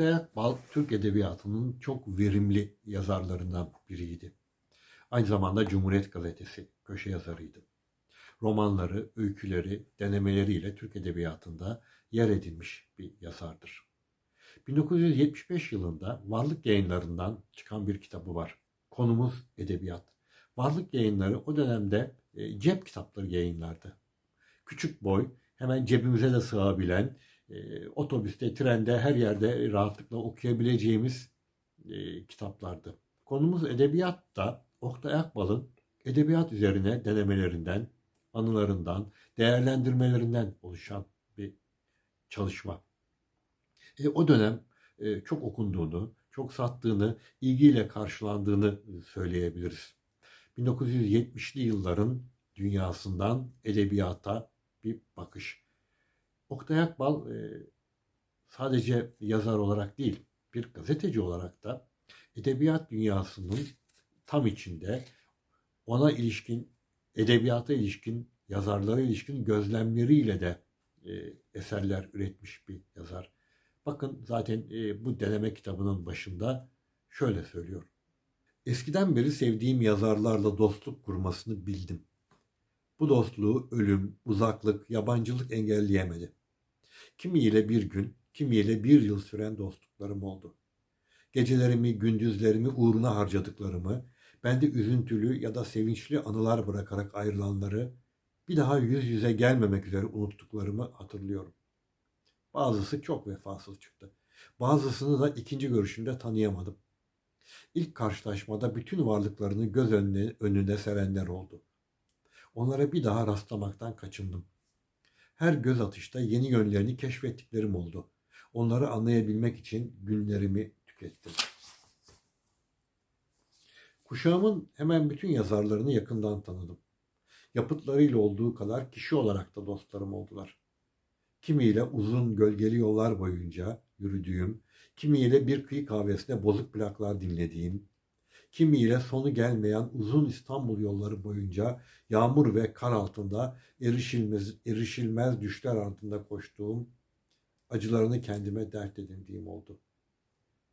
Oktay Akbal Türk Edebiyatı'nın çok verimli yazarlarından biriydi. Aynı zamanda Cumhuriyet Gazetesi köşe yazarıydı. Romanları, öyküleri, denemeleriyle Türk Edebiyatı'nda yer edinmiş bir yazardır. 1975 yılında Varlık Yayınları'ndan çıkan bir kitabı var. Konumuz Edebiyat. Varlık Yayınları o dönemde e, cep kitapları yayınlardı. Küçük boy, hemen cebimize de sığabilen, e, otobüste, trende, her yerde rahatlıkla okuyabileceğimiz e, kitaplardı. Konumuz edebiyat da Oktay Akbal'ın edebiyat üzerine denemelerinden, anılarından, değerlendirmelerinden oluşan bir çalışma. E, o dönem e, çok okunduğunu, çok sattığını, ilgiyle karşılandığını söyleyebiliriz. 1970'li yılların dünyasından edebiyata bir bakış. Oktay Akbal e, sadece yazar olarak değil, bir gazeteci olarak da edebiyat dünyasının tam içinde ona ilişkin, edebiyata ilişkin, yazarlara ilişkin gözlemleriyle de e, eserler üretmiş bir yazar. Bakın zaten e, bu deneme kitabının başında şöyle söylüyor. Eskiden beri sevdiğim yazarlarla dostluk kurmasını bildim. Bu dostluğu ölüm, uzaklık, yabancılık engelleyemedi. Kimiyle bir gün, kimiyle bir yıl süren dostluklarım oldu. Gecelerimi, gündüzlerimi uğruna harcadıklarımı, bende üzüntülü ya da sevinçli anılar bırakarak ayrılanları, bir daha yüz yüze gelmemek üzere unuttuklarımı hatırlıyorum. Bazısı çok vefasız çıktı. Bazısını da ikinci görüşümde tanıyamadım. İlk karşılaşmada bütün varlıklarını göz önüne, önüne serenler oldu. Onlara bir daha rastlamaktan kaçındım. Her göz atışta yeni yönlerini keşfettiklerim oldu. Onları anlayabilmek için günlerimi tükettim. Kuşağımın hemen bütün yazarlarını yakından tanıdım. Yapıtlarıyla olduğu kadar kişi olarak da dostlarım oldular. Kimiyle uzun gölgeli yollar boyunca yürüdüğüm, kimiyle bir kıyı kahvesine bozuk plaklar dinlediğim, kimiyle sonu gelmeyen uzun İstanbul yolları boyunca yağmur ve kar altında erişilmez, erişilmez düşler altında koştuğum, acılarını kendime dert edindiğim oldu.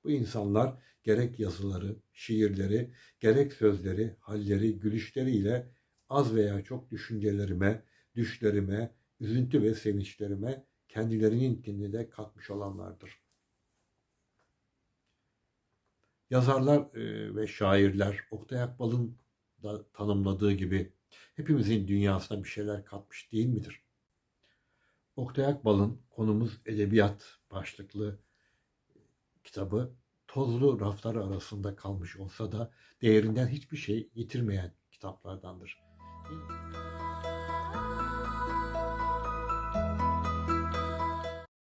Bu insanlar gerek yazıları, şiirleri, gerek sözleri, halleri, gülüşleriyle az veya çok düşüncelerime, düşlerime, üzüntü ve sevinçlerime kendilerinin de katmış olanlardır. Yazarlar e, ve şairler Oktay Akbal'ın da tanımladığı gibi hepimizin dünyasına bir şeyler katmış değil midir? Oktay Akbal'ın konumuz edebiyat başlıklı kitabı tozlu raflar arasında kalmış olsa da değerinden hiçbir şey yitirmeyen kitaplardandır. Değil mi?